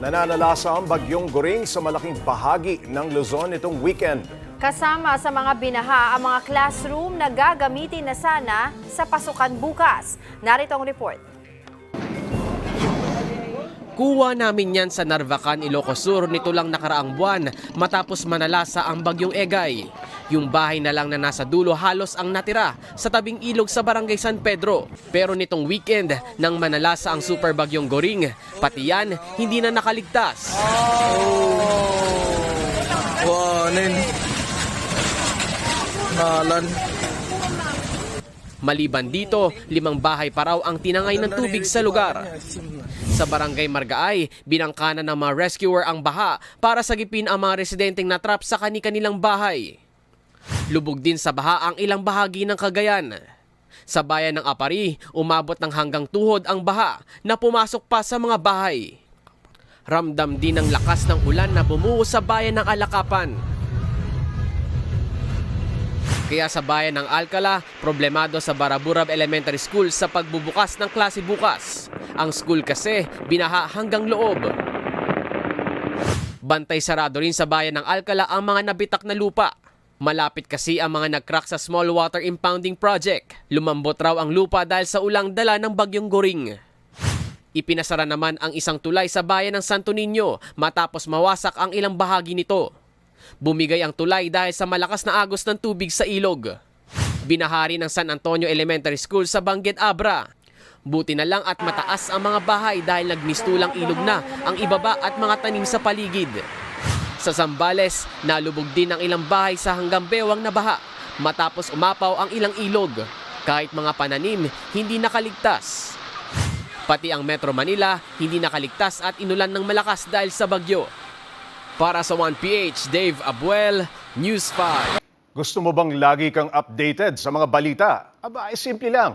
Nananalasa ang bagyong Goring sa malaking bahagi ng Luzon itong weekend. Kasama sa mga binaha ang mga classroom na gagamitin na sana sa pasukan bukas. Narito ang report. Kuha namin yan sa Narvacan, Ilocos Sur nito lang nakaraang buwan matapos manalasa ang bagyong Egay. Yung bahay na lang na nasa dulo halos ang natira sa tabing ilog sa barangay San Pedro. Pero nitong weekend nang manalasa ang super bagyong Goring, pati yan hindi na nakaligtas. Wanin. Nalan. Maliban dito, limang bahay pa raw ang tinangay ng tubig sa lugar. Sa barangay Margaay, binangkanan ng mga rescuer ang baha para sagipin ang mga residenteng natrap sa kani-kanilang bahay. Lubog din sa baha ang ilang bahagi ng Cagayan. Sa bayan ng Apari, umabot ng hanggang tuhod ang baha na pumasok pa sa mga bahay. Ramdam din ang lakas ng ulan na bumuho sa bayan ng Alakapan. Kaya sa bayan ng Alcala, problemado sa Baraburab Elementary School sa pagbubukas ng klase bukas. Ang school kasi binaha hanggang loob. Bantay sarado rin sa bayan ng Alcala ang mga nabitak na lupa. Malapit kasi ang mga nag-crack sa small water impounding project. Lumambot raw ang lupa dahil sa ulang dala ng bagyong goring. Ipinasara naman ang isang tulay sa bayan ng Santo Niño matapos mawasak ang ilang bahagi nito. Bumigay ang tulay dahil sa malakas na agos ng tubig sa ilog. Binahari ng San Antonio Elementary School sa Bangged Abra. Buti na lang at mataas ang mga bahay dahil nagmistulang ilog na ang ibaba at mga tanim sa paligid. Sa Zambales, nalubog din ang ilang bahay sa hanggang bewang na baha matapos umapaw ang ilang ilog. Kahit mga pananim, hindi nakaligtas. Pati ang Metro Manila, hindi nakaligtas at inulan ng malakas dahil sa bagyo. Para sa 1PH, Dave Abuel, News 5. Gusto mo bang lagi kang updated sa mga balita? Aba, ay simple lang.